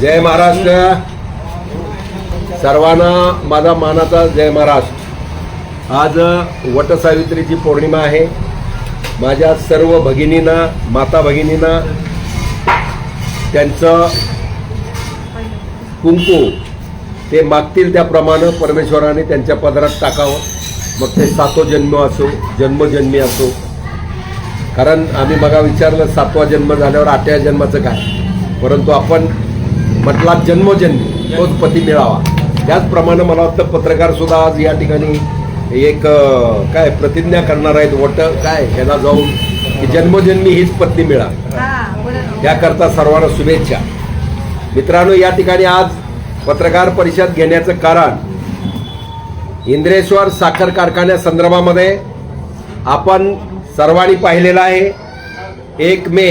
जय महाराष्ट्र. सर्वांना माझा मानाचा जय महाराष्ट्र. आज वटसावित्रीची पौर्णिमा आहे. माझ्या सर्व भगिनींना माता भगिनींना त्यांचं कुंकू ते मागतील त्याप्रमाणे परमेश्वराने त्यांच्या पदरात टाकावं. मग ते सातो जन्म असो जन्मजन्मी असो. कारण आम्ही बघा विचारलं सातवा जन्म झाल्यावर आठव्या जन्माचं काय? परंतु आपण म्हटला जन्मोजन्मी तोच पती मिळावा. त्याचप्रमाणे मला वाटतं पत्रकार सुद्धा आज या ठिकाणी एक काय प्रतिज्ञा करणार आहेत वट काय ह्याला जाऊन की जन्मोजन्मी हीच पत्नी मिळा त्याकरता सर्वांना शुभेच्छा. मित्रांनो या ठिकाणी आज पत्रकार परिषद घेण्याचं कारण इंद्रेश्वर साखर कारखान्या संदर्भामध्ये आपण सर्वांनी पाहिलेलं आहे एक मे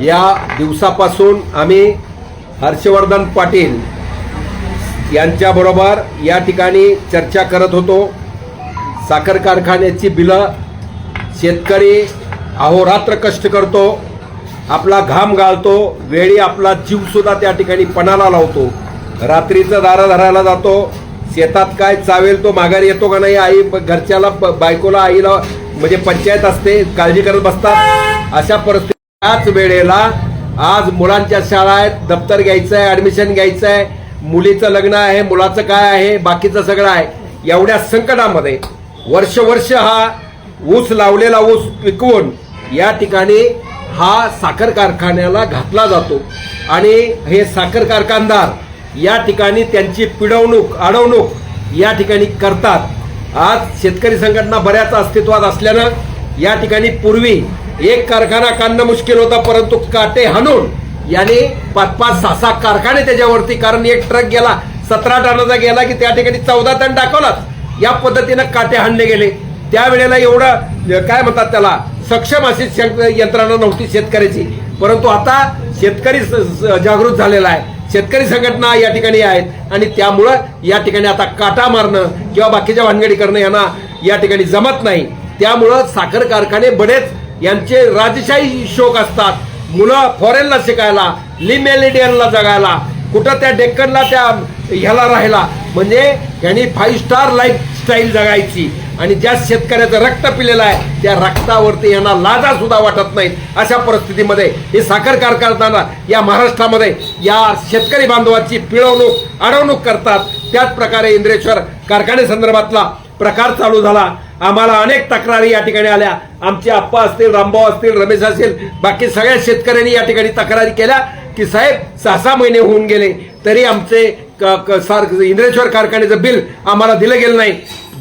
या दिवसापासून आम्ही हर्षवर्धन पाटील यांच्याबरोबर या ठिकाणी चर्चा करत होतो. साखर कारखान्याची बिलं शेतकरी अहोरात्र कष्ट करतो आपला घाम गाळतो वेळी आपला जीवसुद्धा त्या ठिकाणी पणाला लावतो. रात्रीचं दारा धरायला जातो. शेतात काय चावेल तो माघारी येतो का नाही आई घरच्याला बायकोला आईला म्हणजे पंचायत असते काळजी करत बसतात. अशा परिस्थितीत त्याच वेळेला आज मुलांच्या शाळा आहेत दप्तर घ्यायचं आहे ऍडमिशन घ्यायचं आहे मुलीचं लग्न आहे मुलाचं काय आहे बाकीचं सगळं आहे. एवढ्या संकटामध्ये वर्ष वर्ष हा ऊस लावलेला ऊस पिकवून या ठिकाणी हा साखर कारखान्याला घातला जातो. आणि हे साखर कारखानदार या ठिकाणी त्यांची पिडवणूक अडवणूक या ठिकाणी करतात. आज शेतकरी संघटना बऱ्याच अस्तित्वात असल्यानं या ठिकाणी पूर्वी एक कारखाना काढणं मुश्किल होता परंतु काटे हाणून याने पाच पाच सहा सहा कारखाने त्याच्यावरती कारण एक ट्रक गेला सतरा टनाचा गेला की त्या ठिकाणी चौदा टन टाकवलाच या पद्धतीनं काटे हाणले गेले. त्यावेळेला एवढं काय म्हणतात त्याला सक्षम अशी यंत्रणा नव्हती शेतकऱ्याची. परंतु आता शेतकरी स- जागृत झालेला आहे. शेतकरी संघटना या ठिकाणी आहेत आणि त्यामुळं या ठिकाणी आता काटा मारणं किंवा बाकीच्या भानगडी करणं यांना या ठिकाणी जमत नाही. त्यामुळं साखर कारखाने बरेच यांचे राजशाही शोक असतात. मुलं फॉरेनला शिकायला लिमेलिडियनला जगायला कुठं त्या डेक्कनला त्या ह्याला राहायला. म्हणजे यांनी फाईव्ह स्टार लाईफ स्टाईल जगायची. आणि ज्या शेतकऱ्याचं रक्त पिलेलं आहे त्या रक्तावरती यांना लाजा सुद्धा वाटत नाहीत. अशा परिस्थितीमध्ये हे साखर कारखाना या महाराष्ट्रामध्ये या शेतकरी बांधवाची पिळवणूक अडवणूक करतात. त्याच प्रकारे इंद्रेश्वर कारखाने संदर्भातला प्रकार चालू झाला. आम्हाला अनेक तक्रारी या ठिकाणी आल्या. आमचे आप्पा असतील रामभाऊ असतील रमेश असेल बाकी सगळ्या शेतकऱ्यांनी या ठिकाणी तक्रारी केल्या की साहेब सहा सहा महिने होऊन गेले तरी आमचे क- सार इंद्रेश्वर कारखान्याचं बिल आम्हाला दिलं गेलं नाही.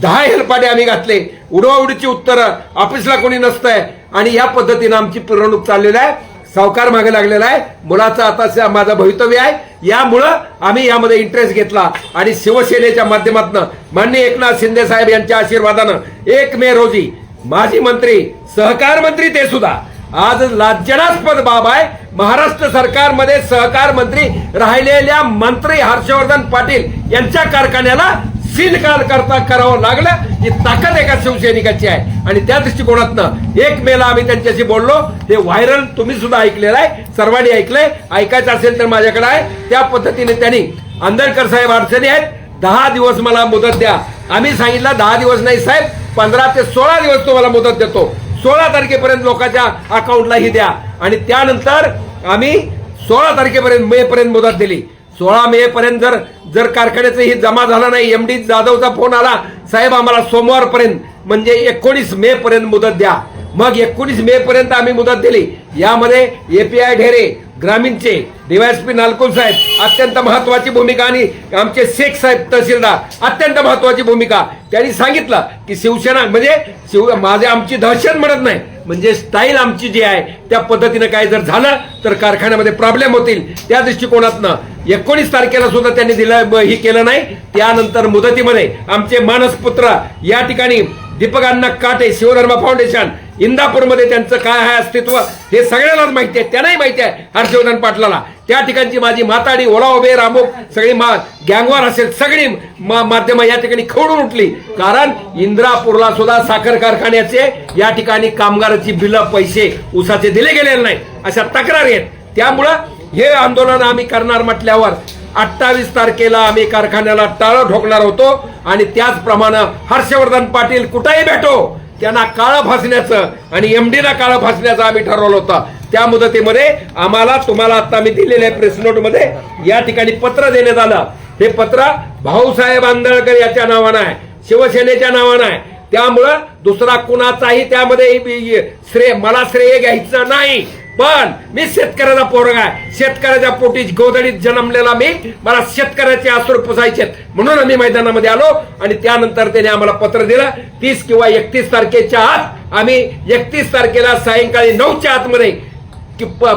दहा हेलपाटे आम्ही घातले. उडवाउडीची उत्तरं ऑफिसला कोणी नसतंय. आणि या पद्धतीनं आमची पिरवणूक चाललेली आहे. सावकार मागे लागलेला आहे. मुलाचं आता माझा भवितव्य आहे. यामुळं आम्ही यामध्ये इंटरेस्ट घेतला. आणि शिवसेनेच्या माध्यमातून माननीय एकनाथ शिंदे साहेब यांच्या आशीर्वादानं एक मे रोजी माजी मंत्री सहकार मंत्री ते सुद्धा. आज लाज्जनास्पद बाब आहे. महाराष्ट्र सरकारमध्ये सहकार मंत्री राहिलेल्या मंत्री हर्षवर्धन पाटील यांच्या कारखान्याला सील काल करता करावं लागलं. ही ताकद एका शिवसैनिकाची आहे. आणि त्या दृष्टिकोनातनं एक मेला आम्ही त्यांच्याशी बोललो. हे व्हायरल तुम्ही सुद्धा ऐकलेलं आहे. सर्वांनी ऐकलंय. ऐकायचं असेल तर माझ्याकडे आहे. त्या पद्धतीने त्यांनी आंदळकर साहेब अडचणी आहेत. दहा दिवस मला मुदत द्या. आम्ही सांगितलं दहा दिवस नाही साहेब. पंधरा ते सोळा दिवस तुम्हाला मुदत देतो. सोळा तारखेपर्यंत लोकांच्या अकाउंटला ही द्या. आणि त्यानंतर आम्ही सोळा तारखेपर्यंत मे पर्यंत मुदत दिली. सोळा मे पर्यंत जर जर कारखान्याचं ही जमा झाला नाही एम डी जाधवचा फोन आला साहेब आम्हाला सोमवारपर्यंत म्हणजे एकोणीस मे पर्यंत मुदत द्या. मग एकोणीस मे पर्यंत आम्ही मुदत दिली. यामध्ये एपीआय ढेरे ग्रामीणचे डीवायएसपी नालकुल साहेब अत्यंत महत्वाची भूमिका आणि आमचे शेख साहेब तहसीलदार अत्यंत महत्वाची भूमिका. त्यांनी सांगितलं की शिवसेना म्हणजे शिव माझे आमची दहशत म्हणत नाही म्हणजे स्टाईल आमची जी आहे त्या पद्धतीनं काय जर झालं तर कारखान्यामध्ये प्रॉब्लेम होतील. त्या दृष्टिकोनातनं एकोणीस तारखेला सुद्धा त्यांनी दिलं हे केलं नाही. त्यानंतर मुदतीमध्ये आमचे मानसपुत्र या ठिकाणी दीपकांना काटे शिवधर्मा फाउंडेशन इंदापूरमध्ये त्यांचं काय आहे अस्तित्व हे सगळ्यांनाच माहिती आहे. त्यांनाही माहिती आहे हर्षवर्धन पाटलाला. त्या ठिकाणची माझी माताडी ओला उभे रामोग सगळी मा गँगवार असेल सगळी मा- माध्यमं या ठिकाणी खवडून उठली. कारण इंद्रापूरला सुद्धा साखर कारखान्याचे या ठिकाणी कामगाराची बिलं पैसे उसाचे दिले गेलेले नाही अशा तक्रारी आहेत. त्यामुळं हे आंदोलन आम्ही करणार म्हटल्यावर अठ्ठावीस तारखेला आम्ही कारखान्याला टाळं ठोकणार होतो आणि त्याचप्रमाणे हर्षवर्धन पाटील कुठेही भेटो. त्यांना काळं फासण्याचं आणि एमडीला काळं फासण्याचं आम्ही ठरवलं होतं. त्या मुदतीमध्ये आम्हाला तुम्हाला आता मी दिलेल्या प्रेस नोटमध्ये या ठिकाणी पत्र देण्यात आलं. हे पत्र भाऊसाहेब आंदळकर याच्या नावानं आहे शिवसेनेच्या नावानं आहे. त्यामुळं दुसरा कुणाचाही त्यामध्ये श्रेय मला श्रेय घ्यायचं नाही. पण मी शेतकऱ्याचा पोरगा आहे. शेतकऱ्याच्या पोटी गोधडीत जन्मलेला मी. मला शेतकऱ्याचे आसूर पुसायचे म्हणून आम्ही मैदानामध्ये आलो आणि त्यानंतर त्याने आम्हाला पत्र दिलं. तीस किंवा एकतीस तारखेच्या आत आम्ही एकतीस तारखेला सायंकाळी नऊच्या आतमध्ये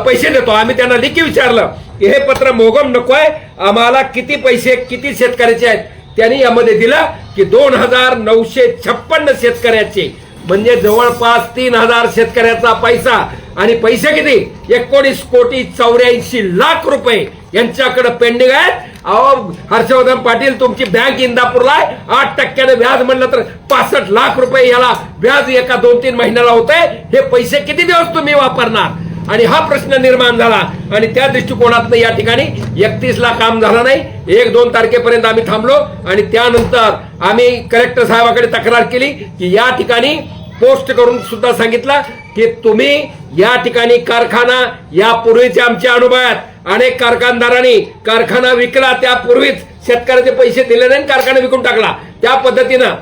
पैसे देतो. आम्ही त्यांना लिखी विचारलं की हे पत्र मोगम नकोय आम्हाला किती पैसे किती शेतकऱ्याचे आहेत? त्यांनी यामध्ये दिलं की दोन हजार नऊशे छप्पन्न शेतकऱ्याचे. म्हणजे जवळपास तीन हजार शेतकऱ्याचा पैसा आणि पैसे किती? एकोणीस कोटी चौऱ्याऐंशी लाख रुपये यांच्याकडे पेंडिंग आहेत. अहो हर्षवर्धन पाटील तुमची बँक इंदापूरला आहे. आठ टक्क्याने व्याज म्हणलं तर पासष्ट लाख रुपये याला व्याज एका दोन तीन महिन्याला होतंय. हे पैसे किती दिवस तुम्ही वापरणार? आणि हा प्रश्न निर्माण झाला. आणि त्या दृष्टिकोनातनं या ठिकाणी एकतीस ला काम झालं नाही. एक दोन तारखेपर्यंत आम्ही थांबलो. आणि त्यानंतर आम्ही कलेक्टर साहेबाकडे तक्रार केली की या ठिकाणी पोस्ट करून सुद्धा सांगितलं. की तुम्ही या ठिकाणी कारखाना यापूर्वीचे आमच्या अनुभवात अनेक कारखानदारांनी कारखाना विकला त्यापूर्वीच शेतकऱ्याचे पैसे दिले नाही आणि कारखाना विकून टाकला. त्या पद्धतीनं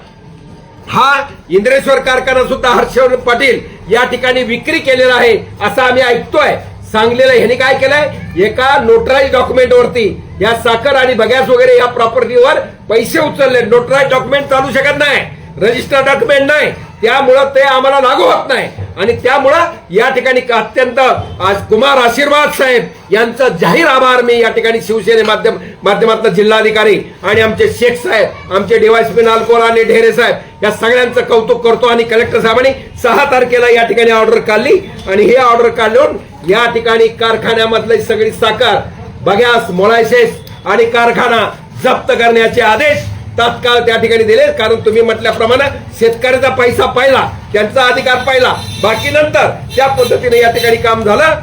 हा इंद्रेश्वर कारखाना सुद्धा हर्षवर्धन पाटील या ठिकाणी विक्री केलेला आहे असं आम्ही ऐकतोय. सांगलेलं ह्याने काय केलंय? एका नोटराईज डॉक्युमेंटवरती या साखर आणि बगॅस वगैरे या प्रॉपर्टीवर पैसे उचलले. नोटराईज डॉक्युमेंट चालू शकत नाही. रजिस्टर डॉक्युमेंट नाही. त्यामुळं ते आम्हाला लागू होत नाही. आणि त्यामुळं या ठिकाणी अत्यंत आज कुमार आशीर्वाद साहेब यांचा जाहीर आभार मी या ठिकाणी शिवसेने माध्यम माध्यमातलं जिल्हाधिकारी आणि आमचे शेख साहेब आमचे डीवायसपी नालकोर आणि ढेरे साहेब या सगळ्यांचं कौतुक करतो आणि कलेक्टर साहेबांनी सहा तारखेला या ठिकाणी ऑर्डर काढली. आणि हे ऑर्डर काढून या ठिकाणी कारखान्यामधली सगळी साखर बग्यास मोळायसेस आणि कारखाना जप्त करण्याचे आदेश तात्काळ त्या ठिकाणी दिले. कारण तुम्ही म्हटल्याप्रमाणे शेतकऱ्याचा पैसा पाहिला त्यांचा अधिकार पाहिला. बाकी नंतर त्या पद्धतीने या ठिकाणी काम झालं.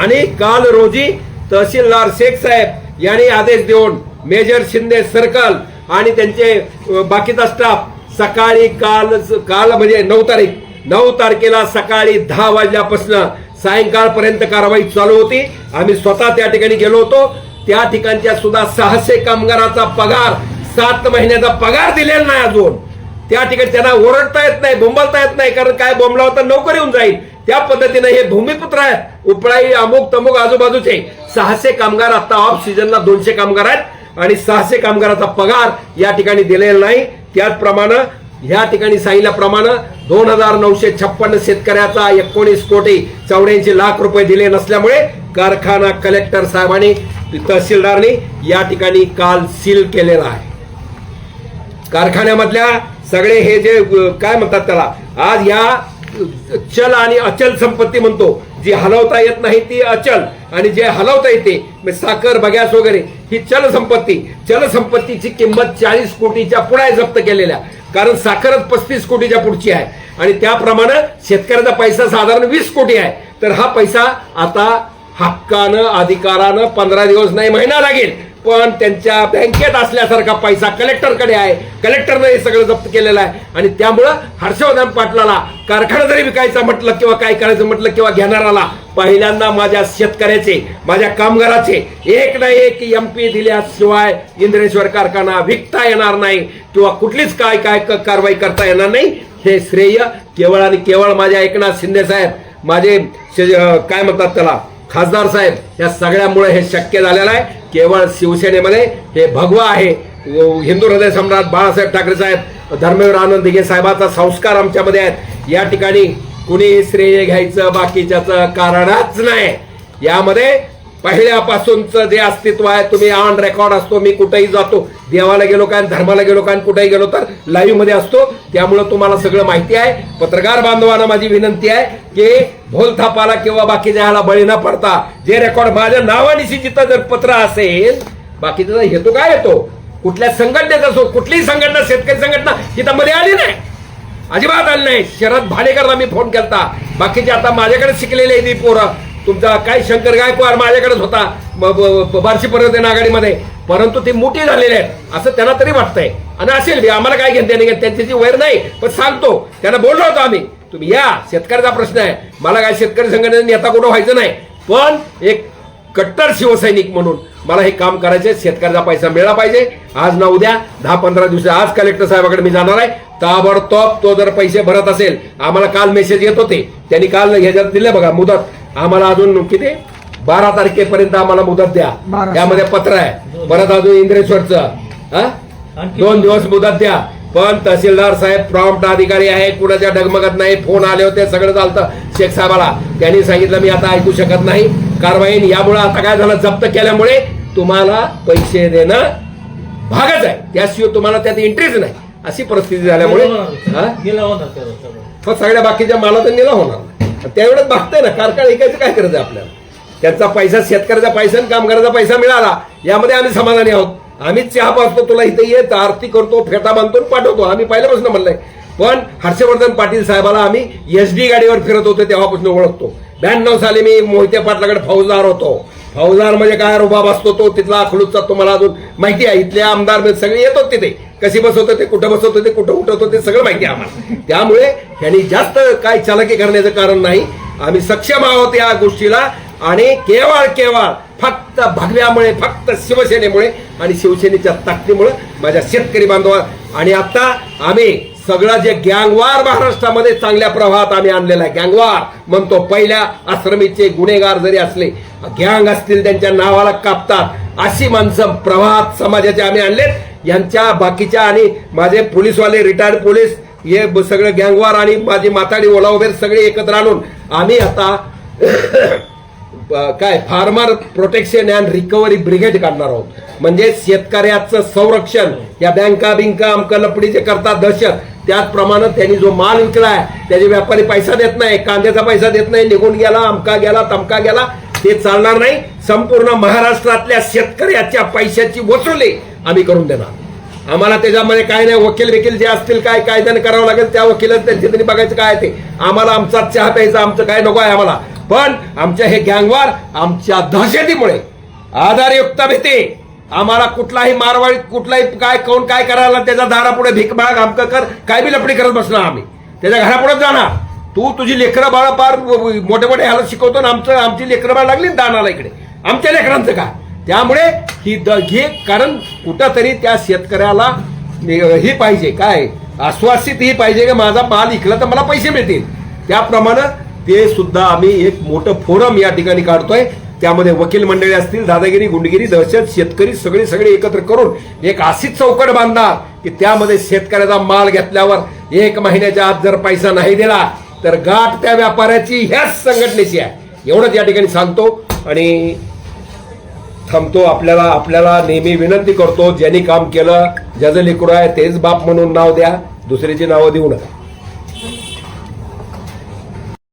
आणि काल रोजी तहसीलदार शेख साहेब यांनी आदेश देऊन मेजर शिंदे सर्कल आणि त्यांचे बाकीचा स्टाफ सकाळी काल काल म्हणजे नऊ तारीख नऊ तारखेला सकाळी दहा वाजल्यापासून सायंकाळपर्यंत कारवाई चालू होती. आम्ही स्वतः त्या ठिकाणी गेलो होतो. त्या ठिकाणच्या सुद्धा सहाशे कामगाराचा पगार सात महिन्याचा पगार दिलेला नाही अजून. त्या ठिकाणी त्यांना ओरडता येत नाही बोंबलता येत नाही कारण काय बोंबला होता नोकरी येऊन जाईल. त्या पद्धतीने हे भूमिपुत्र आहेत उपळाई अमुक तमुक आजूबाजूचे. सहाशे कामगार आता ऑफ सीझनला दोनशे कामगार आहेत आणि सहाशे कामगाराचा पगार या ठिकाणी दिलेला नाही. त्याचप्रमाणे या ठिकाणी सांगितल्याप्रमाणे दोन हजार नऊशे छप्पन्न शेतकऱ्याचा एकोणीस कोटी चौऱ्याऐंशी लाख रुपये दिले नसल्यामुळे कारखाना कलेक्टर साहेबांनी तहसीलदारनी या ठिकाणी काल सील केलेला आहे. कारखान्यामधल्या सगळे हे जे काय म्हणतात त्याला? आज या चल आणि अचल संपत्ती म्हणतो जी हलवता येत नाही ती अचल. आणि जे हलवता येते म्हणजे साखर बग्यास वगैरे ही चल संपत्ती. चल संपत्तीची किंमत चाळीस कोटीच्या पुढे जप्त केलेल्या. कारण साखरच पस्तीस कोटीच्या पुढची आहे. आणि त्याप्रमाणे शेतकऱ्याचा पैसा साधारण वीस कोटी आहे. तर हा पैसा आता हक्कानं अधिकारानं पंधरा दिवस नाही महिना लागेल. पण त्यांच्या बँकेत असल्यासारखा पैसा कलेक्टरकडे आहे. कलेक्टरनं हे सगळं जप्त केलेलं आहे. आणि त्यामुळं हर्षवर्धन पाटलाला कारखाना जरी विकायचा म्हटलं किंवा काय करायचं म्हटलं किंवा घेणाराला पहिल्यांदा माझ्या शेतकऱ्याचे माझ्या कामगाराचे एक ना एक एम पी दिल्याशिवाय इंद्रेश्वर कारखाना विकता येणार नाही किंवा कुठलीच काय काय कारवाई करता येणार नाही. हे श्रेय केवळ आणि केवळ माझ्या एकनाथ शिंदे साहेब माझे काय म्हणतात त्याला? खासदार साहेब या सगळ्यामुळे हे शक्य झालेलं आहे. केवळ शिवसेनेमध्ये हे भगवा आहे. हिंदू हृदय सम्राट बाळासाहेब ठाकरे साहेब धर्मवीर आनंद दिघे साहेबाचा संस्कार आमच्यामध्ये आहेत. या ठिकाणी कुणी श्रेय घ्यायचं बाकीच्याचं कारणच नाही. यामध्ये पहिल्यापासूनच जे अस्तित्व आहे तुम्ही ऑन रेकॉर्ड असतो मी कुठेही जातो देवाला गेलो काय धर्माला गेलो काय कुठेही गेलो तर लाईव्हमध्ये असतो. त्यामुळं तुम्हाला सगळं माहिती आहे. पत्रकार बांधवांना माझी विनंती आहे की भोलथापाला किंवा बाकीच्या ह्याला बळी न पडता जे रेकॉर्ड माझ्या नावानिशी जिथं जर पत्र असेल बाकीचा हेतू काय येतो कुठल्या संघटनेचा असो कुठलीही संघटना शेतकरी संघटना तिथं मध्ये आली नाही. अजिबात आली नाही. शरद भाडेकरला मी फोन केलता. बाकीचे आता माझ्याकडे शिकलेले आहेत पोरं. तुमचा काय शंकर गायकवाड माझ्याकडेच होता ब- पर्यंत बार्शी पर्यटन आघाडीमध्ये परंतु ते मोठी झालेले आहेत असं त्यांना तरी वाटतंय. आणि असेल आम्हाला काय घेणं देणं घेणं त्यांची वैर नाही पण सांगतो त्यांना बोललो होतो आम्ही तुम्ही या शेतकऱ्याचा प्रश्न आहे. मला काय शेतकरी संघटनेचा नेता कुठं व्हायचं नाही. पण एक कट्टर शिवसैनिक म्हणून मला हे काम करायचे शेतकऱ्याचा पैसा मिळाला पाहिजे. आज ना उद्या दहा पंधरा दिवस आज कलेक्टर साहेबाकडे मी जाणार आहे. ताबडतोब तो जर पैसे भरत असेल आम्हाला काल मेसेज येत होते. त्यांनी काल ह्याच्यात दिले बघा मुदत. आम्हाला अजून किती? बारा तारखेपर्यंत आम्हाला मुदत द्या. त्यामध्ये पत्र आहे. परत अजून इंद्रेश्वरचं हा? दोन दिवस मुदत द्या. पण तहसीलदार साहेब प्रॉम्प्ट अधिकारी आहे कुणाच्या डगमगत नाही फोन आले होते सगळं चालतं शेख साहेबाला त्यांनी सांगितलं मी आता ऐकू शकत नाही. कारवाई यामुळे आता काय झालं? जप्त केल्यामुळे तुम्हाला पैसे देणं भागच आहे. त्याशिवाय तुम्हाला त्यात इंटरेस्ट नाही. अशी परिस्थिती झाल्यामुळे हा? सगळ्या बाकीच्या माला तर नेला होणार नाही. त्यावेळेस बघताय ना कारखाना ऐकायचं काय करायचं आपल्याला? त्यांचा पैसा शेतकऱ्याचा पैसा आणि कामगाराचा पैसा मिळाला यामध्ये आम्ही समाधानी आहोत. आम्हीच चहा पाचतो तुला इथे येत आरती करतो फेटा बांधतो आणि पाठवतो. आम्ही पहिल्यापासून म्हणलंय. पण हर्षवर्धन पाटील साहेबाला आम्ही एस डी गाडीवर फिरत होतो तेव्हापासून ओळखतो. ब्याण्णव साली मी मोहिते पाटलाकडे फौजदार होतो. फौजदार म्हणजे काय? रुबाब असतो तो तिथला अखलूजचा तुम्हाला अजून माहिती आहे. इथले आमदार म्हणजे सगळे येतात तिथे. कशी बसवत होते कुठं बसवत होते कुठं उठत होते सगळं माहिती आहे आम्हाला. त्यामुळे यांनी जास्त काय चालकी करण्याचं कारण नाही. आम्ही सक्षम आहोत या गोष्टीला आणि केवळ केवळ फक्त भगव्यामुळे फक्त शिवसेनेमुळे आणि शिवसेनेच्या ताकदीमुळे माझ्या शेतकरी बांधवा आणि आता आम्ही सगळं जे गँगवार महाराष्ट्रामध्ये चांगल्या प्रवाहात आम्ही आणलेला आहे. गँगवार म्हणतो पहिल्या आश्रमीचे गुन्हेगार जरी असले गँग असतील त्यांच्या नावाला कापतात अशी माणसं प्रवाहात समाजाचे आम्ही आणलेत. यांच्या बाकीच्या आणि माझे पोलीसवाले रिटायर्ड पोलीस हे ब- सगळं गँगवार आणि माझी माताडी ओला वगैरे सगळे एकत्र आणून आम्ही आता काय farmer protection and recovery brigade काढणार आहोत. म्हणजे शेतकऱ्याचं संरक्षण या बँका बिंका अमका लपडी जे करतात दहशत. त्याचप्रमाणे त्यांनी जो माल विकलाय त्याचे व्यापारी पैसा देत नाही कांद्याचा पैसा देत नाही निघून गेला अमका गेला तमका गेला ते चालणार नाही. संपूर्ण महाराष्ट्रातल्या शेतकऱ्याच्या पैशाची वसुली आम्ही करून देणार. आम्हाला त्याच्यामध्ये काय नाही वकील वकील जे असतील काय कायद्याने करावं लागेल त्या वकिलात त्यांच्या त्यांनी बघायचं काय ते. आम्हाला आमचा चहा प्यायचा आमचं काय नको आहे आम्हाला. पण आमच्या हे गँगवार आमच्या दहशतीमुळे आधारयुक्त भीती. आम्हाला कुठलाही मारवाडी कुठलाही काय कोण काय करायला त्याच्या दारापुढे भीक भाग आमचं कर काय बी लपडी करत बसणार आम्ही. त्याच्या घरापुढे जाणार. तू तुझी लेकरं बाळा पार मोठे मोठे ह्याला शिकवतो ना आमचं आमची लेकरं बाळ लागली ना दानाला इकडे. आमच्या लेकरांचं काय त्यामुळे ही द हे कारण कुठंतरी त्या शेतकऱ्याला ही पाहिजे काय? आश्वासित ही पाहिजे की माझा माल इकला तर मला पैसे मिळतील. त्याप्रमाणे ते सुद्धा आम्ही एक मोठं फोरम या ठिकाणी काढतोय. त्यामध्ये वकील मंडळी असतील दादागिरी गुंडगिरी दहशत शेतकरी सगळे सगळे एकत्र करून एक अशीच चौकट बांधणार की त्यामध्ये शेतकऱ्याचा माल घेतल्यावर एक महिन्याच्या आत जर पैसा नाही दिला तर गाठ त्या व्यापाऱ्याची ह्याच संघटनेची आहे. एवढंच या ठिकाणी सांगतो आणि थांबतो. आपल्याला आपल्याला नेहमी विनंती करतो ज्यांनी काम केलं ज्याचं लेकरू आहे तेच बाप म्हणून नाव द्या. दुसऱ्याची नावं देऊ नका.